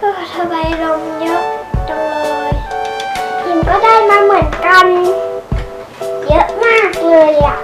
ทำไมลมเยอะจังเลยพินก็ได้มาเหมือนกัน เยอะมากเลยอะ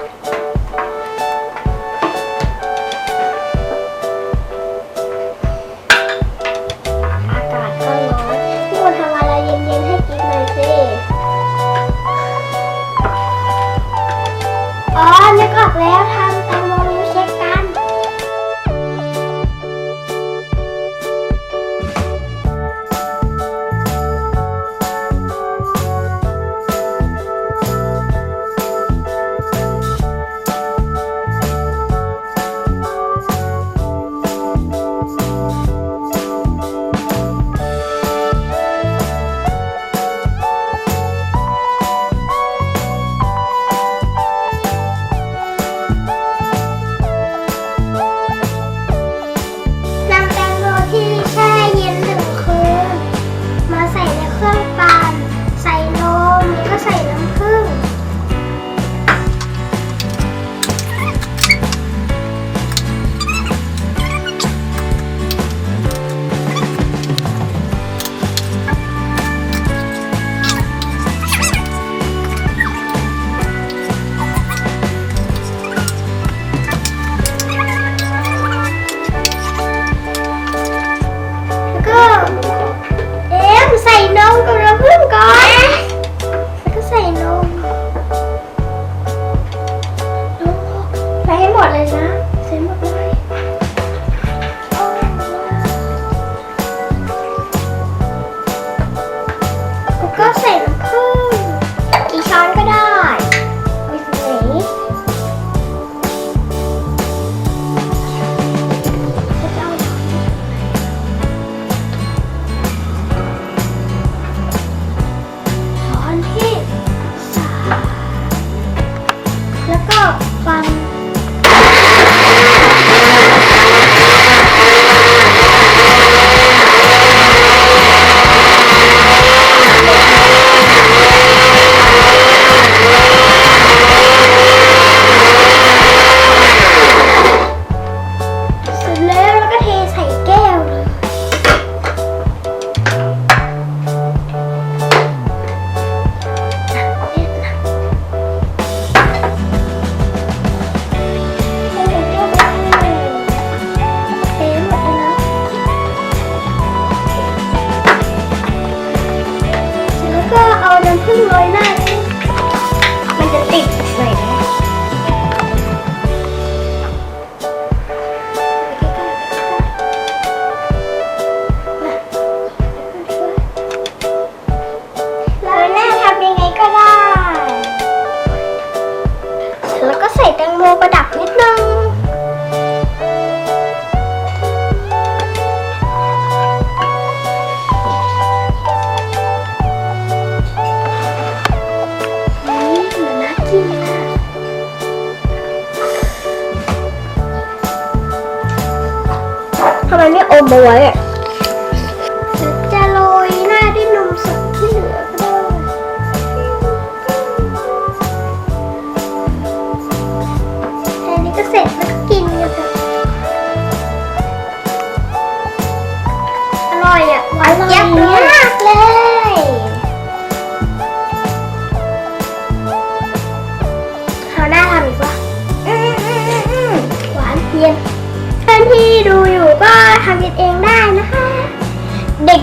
ทำไมไม่อมมาไว้อะ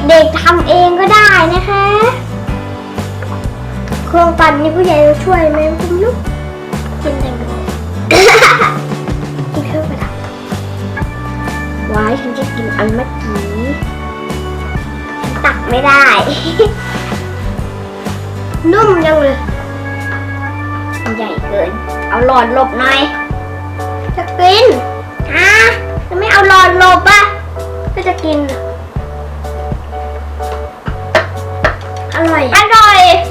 เด็กๆทำเองก็ได้นะคะ เครื่องปั่นนี่ผู้ใหญ่ช่วยไหมคุณลูกกินแตงโมกินเครื่องประดับไว้ฉันจะกินอันเมื่อกี้ฉันตักไม่ได้ นุ่มยังเลย ใหญ่เกิน เอาหลอดหลบหน่อยจะกินอะจะไม่เอาหลอดหลบป่ะก็จะกินอะ 安装而